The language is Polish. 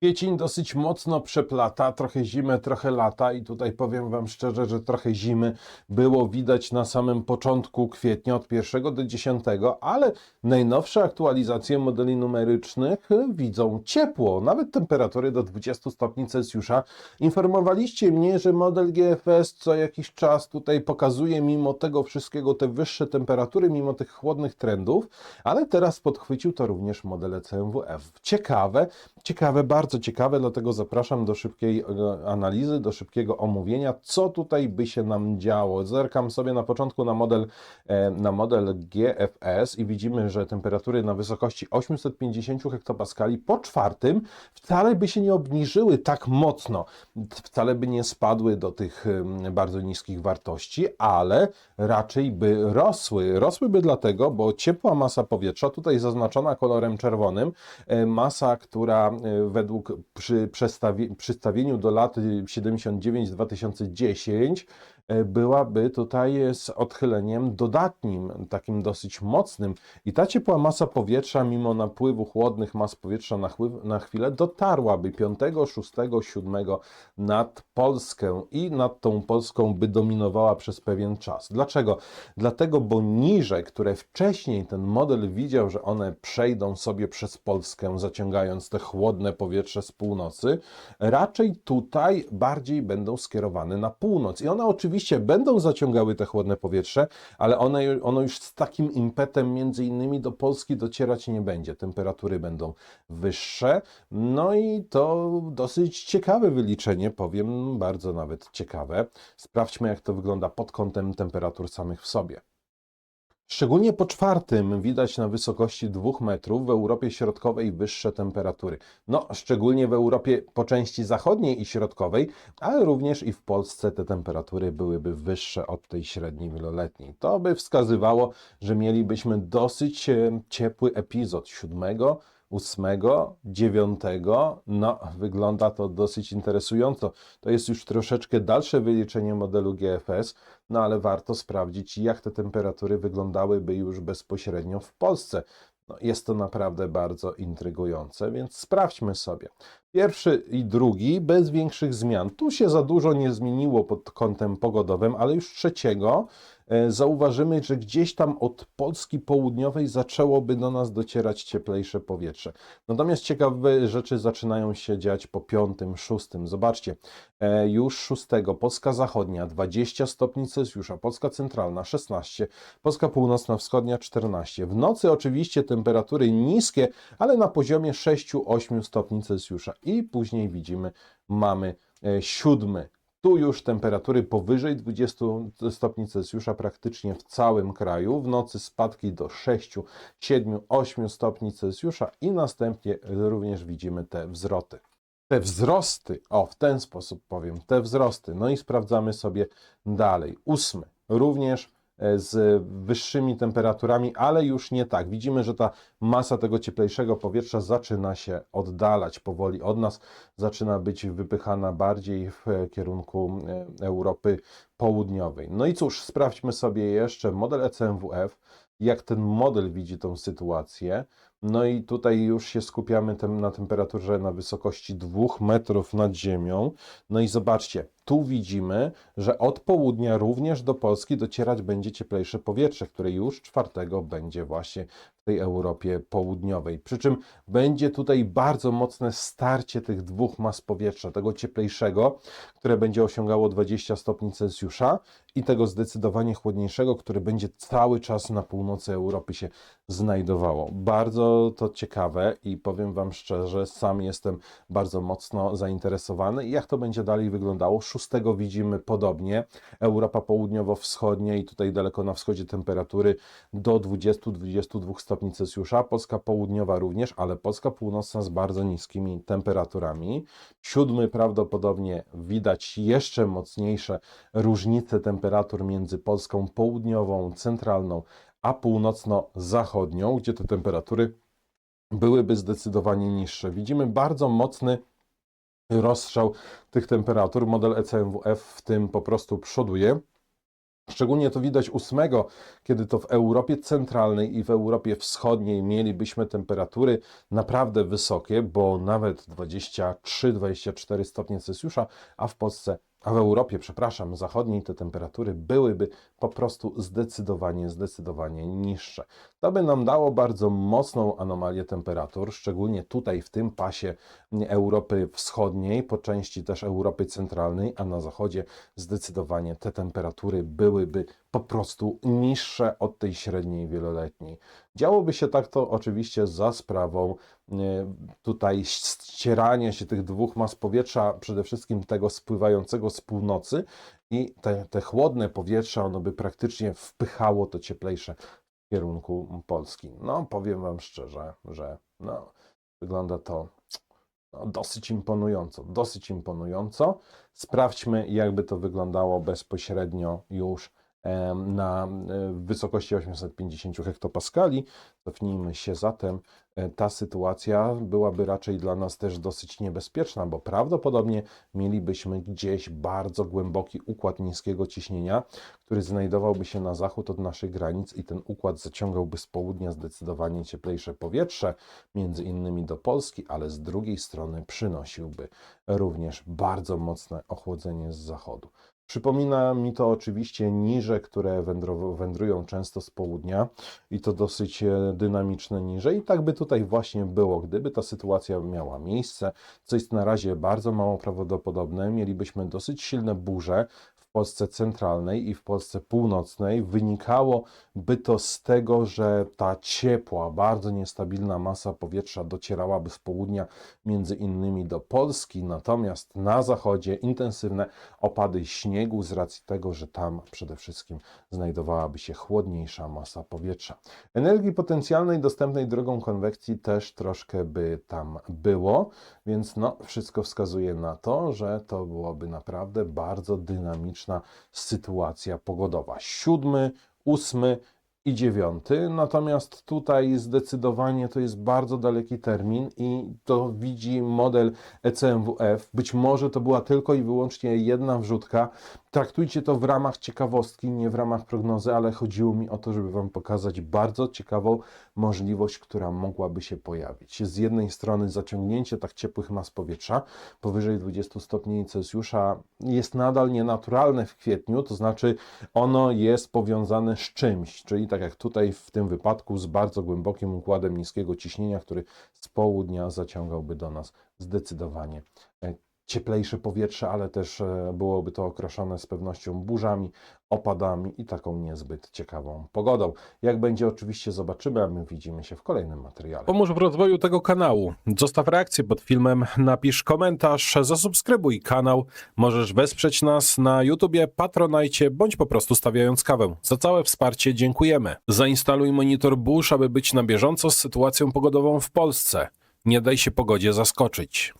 Kwiecień dosyć mocno przeplata, trochę zimę, trochę lata i tutaj powiem Wam szczerze, że trochę zimy było widać na samym początku kwietnia od 1 do 10, ale najnowsze aktualizacje modeli numerycznych widzą ciepło, nawet temperatury do 20 stopni Celsjusza. Informowaliście mnie, że model GFS co jakiś czas tutaj pokazuje mimo tego wszystkiego te wyższe temperatury, mimo tych chłodnych trendów, ale teraz podchwycił to również model E ECMWF. Ciekawe, ciekawe, bardzo ciekawe, dlatego zapraszam do szybkiej e, analizy, do szybkiego omówienia, co tutaj by się nam działo. Zerkam sobie na początku na model, e, na model GFS i widzimy, że temperatury na wysokości 850 hektopaskali po czwartym wcale by się nie obniżyły tak mocno, wcale by nie spadły do tych bardzo niskich wartości, ale raczej by rosły. Rosłyby dlatego, bo ciepła masa powietrza, tutaj zaznaczona kolorem czerwonym, e, masa, która e, przy przestawi- przystawieniu do lat 79-2010 e, byłaby tutaj z odchyleniem dodatnim, takim dosyć mocnym. I ta ciepła masa powietrza, mimo napływu chłodnych mas powietrza na, chły- na chwilę, dotarłaby 5, 6, 7 nad Polskę i nad tą Polską by dominowała przez pewien czas. Dlaczego? Dlatego, bo niże, które wcześniej ten model widział, że one przejdą sobie przez Polskę, zaciągając te chłodne powietrze z północy, raczej tutaj bardziej będą skierowane na północ. I one oczywiście będą zaciągały te chłodne powietrze, ale one, ono już z takim impetem między innymi do Polski docierać nie będzie. Temperatury będą wyższe. No i to dosyć ciekawe wyliczenie, powiem, bardzo nawet ciekawe. Sprawdźmy, jak to wygląda pod kątem temperatur samych w sobie. Szczególnie po czwartym widać na wysokości 2 metrów w Europie Środkowej wyższe temperatury. No, szczególnie w Europie po części zachodniej i środkowej, ale również i w Polsce te temperatury byłyby wyższe od tej średniej wieloletniej. To by wskazywało, że mielibyśmy dosyć e, ciepły epizod 7, 8, 9. No, wygląda to dosyć interesująco. To jest już troszeczkę dalsze wyliczenie modelu GFS, no ale warto sprawdzić, jak te temperatury wyglądałyby już bezpośrednio w Polsce. No, jest to naprawdę bardzo intrygujące, więc sprawdźmy sobie. Pierwszy i drugi bez większych zmian. Tu się za dużo nie zmieniło pod kątem pogodowym, ale już trzeciego zauważymy, że gdzieś tam od Polski południowej zaczęłoby do nas docierać cieplejsze powietrze. Natomiast ciekawe rzeczy zaczynają się dziać po piątym, szóstym. Zobaczcie, e, już szóstego Polska Zachodnia 20 stopni Celsjusza, Polska Centralna 16, Polska Północna Wschodnia 14. W nocy oczywiście temperatury niskie, ale na poziomie 6-8 stopni Celsjusza. I później widzimy, mamy e, siódmy. Tu już temperatury powyżej 20 stopni Celsjusza praktycznie w całym kraju. W nocy spadki do 6, 7, 8 stopni Celsjusza i następnie również widzimy te wzroty. Te wzrosty, o w ten sposób powiem, te wzrosty. No i sprawdzamy sobie dalej. Ósmy, również z wyższymi temperaturami, ale już nie tak. Widzimy, że ta masa tego cieplejszego powietrza zaczyna się oddalać powoli od nas, zaczyna być wypychana bardziej w e, kierunku e, Europy Południowej. No i cóż, sprawdźmy sobie jeszcze model ECMWF, jak ten model widzi tą sytuację. No i tutaj już się skupiamy tem na temperaturze na wysokości 2 metrów nad ziemią. No i zobaczcie, tu widzimy, że od południa również do Polski docierać będzie cieplejsze powietrze, które już czwartego będzie właśnie tej Europie Południowej. Przy czym będzie tutaj bardzo mocne starcie tych dwóch mas powietrza, tego cieplejszego, które będzie osiągało 20 stopni Celsjusza i tego zdecydowanie chłodniejszego, które będzie cały czas na północy Europy się znajdowało. Bardzo to ciekawe i powiem Wam szczerze, sam jestem bardzo mocno zainteresowany. Jak to będzie dalej wyglądało? Szóstego widzimy podobnie. Europa południowo-wschodnia i tutaj daleko na wschodzie temperatury do 20-22 stopni Celsjusza. Polska południowa również, ale Polska północna z bardzo niskimi temperaturami. Siódmy prawdopodobnie widać jeszcze mocniejsze różnice temperatur między Polską południową, centralną, a północno-zachodnią, gdzie te temperatury byłyby zdecydowanie niższe. Widzimy bardzo mocny rozstrzał tych temperatur. Model ECMWF w tym po prostu przoduje. Szczególnie to widać 8, kiedy to w Europie Centralnej i w Europie Wschodniej mielibyśmy temperatury naprawdę wysokie, bo nawet 23-24 stopnie Celsjusza, a w Polsce, a w Europie, przepraszam, zachodniej te temperatury byłyby po prostu zdecydowanie, zdecydowanie niższe. To by nam dało bardzo mocną anomalię temperatur, szczególnie tutaj w tym pasie Europy Wschodniej, po części też Europy Centralnej, a na zachodzie zdecydowanie te temperatury byłyby po prostu niższe od tej średniej wieloletniej. Działoby się tak to oczywiście za sprawą e, tutaj ścierania się tych dwóch mas powietrza, przede wszystkim tego spływającego z północy i te, te chłodne powietrze, ono by praktycznie wpychało to cieplejsze kierunku Polski. No, powiem Wam szczerze, że no, wygląda to no, dosyć imponująco, dosyć imponująco. Sprawdźmy, jakby to wyglądało bezpośrednio już na e, wysokości 850 hektopaskali. Cofnijmy się zatem. E, Ta sytuacja byłaby raczej dla nas też dosyć niebezpieczna, bo prawdopodobnie mielibyśmy gdzieś bardzo głęboki układ niskiego ciśnienia, który znajdowałby się na zachód od naszych granic i ten układ zaciągałby z południa zdecydowanie cieplejsze powietrze, między innymi do Polski, ale z drugiej strony przynosiłby również bardzo mocne ochłodzenie z zachodu. Przypomina mi to oczywiście niże, które wędrują często z południa i to dosyć e, dynamiczne niże. I tak by tutaj właśnie było, gdyby ta sytuacja miała miejsce, co jest na razie bardzo mało prawdopodobne. Mielibyśmy dosyć silne burze Polsce centralnej i w Polsce północnej. Wynikałoby to z tego, że ta ciepła, bardzo niestabilna masa powietrza docierałaby z południa między innymi do Polski, natomiast na zachodzie intensywne opady śniegu z racji tego, że tam przede wszystkim znajdowałaby się chłodniejsza masa powietrza. Energii potencjalnej dostępnej drogą konwekcji też troszkę by tam było, więc no, wszystko wskazuje na to, że to byłoby naprawdę bardzo dynamiczna sytuacja pogodowa. Siódmy, ósmy i dziewiąty, natomiast tutaj zdecydowanie to jest bardzo daleki termin i to widzi model ECMWF. Być może to była tylko i wyłącznie jedna wrzutka. Traktujcie to w ramach ciekawostki, nie w ramach prognozy, ale chodziło mi o to, żeby Wam pokazać bardzo ciekawą możliwość, która mogłaby się pojawić. Z jednej strony zaciągnięcie tak ciepłych mas powietrza powyżej 20 stopni Celsjusza jest nadal nienaturalne w kwietniu, to znaczy ono jest powiązane z czymś, czyli tak jak tutaj w tym wypadku z bardzo głębokim układem niskiego ciśnienia, który z południa zaciągałby do nas zdecydowanie cieplejsze powietrze, ale też e, byłoby to okraszone z pewnością burzami, opadami i taką niezbyt ciekawą pogodą. Jak będzie oczywiście zobaczymy, a my widzimy się w kolejnym materiale. Pomóż w rozwoju tego kanału. Zostaw reakcję pod filmem, napisz komentarz, zasubskrybuj kanał. Możesz wesprzeć nas na YouTubie, Patronajcie bądź po prostu stawiając kawę. Za całe wsparcie dziękujemy. Zainstaluj monitor Bush, aby być na bieżąco z sytuacją pogodową w Polsce. Nie daj się pogodzie zaskoczyć.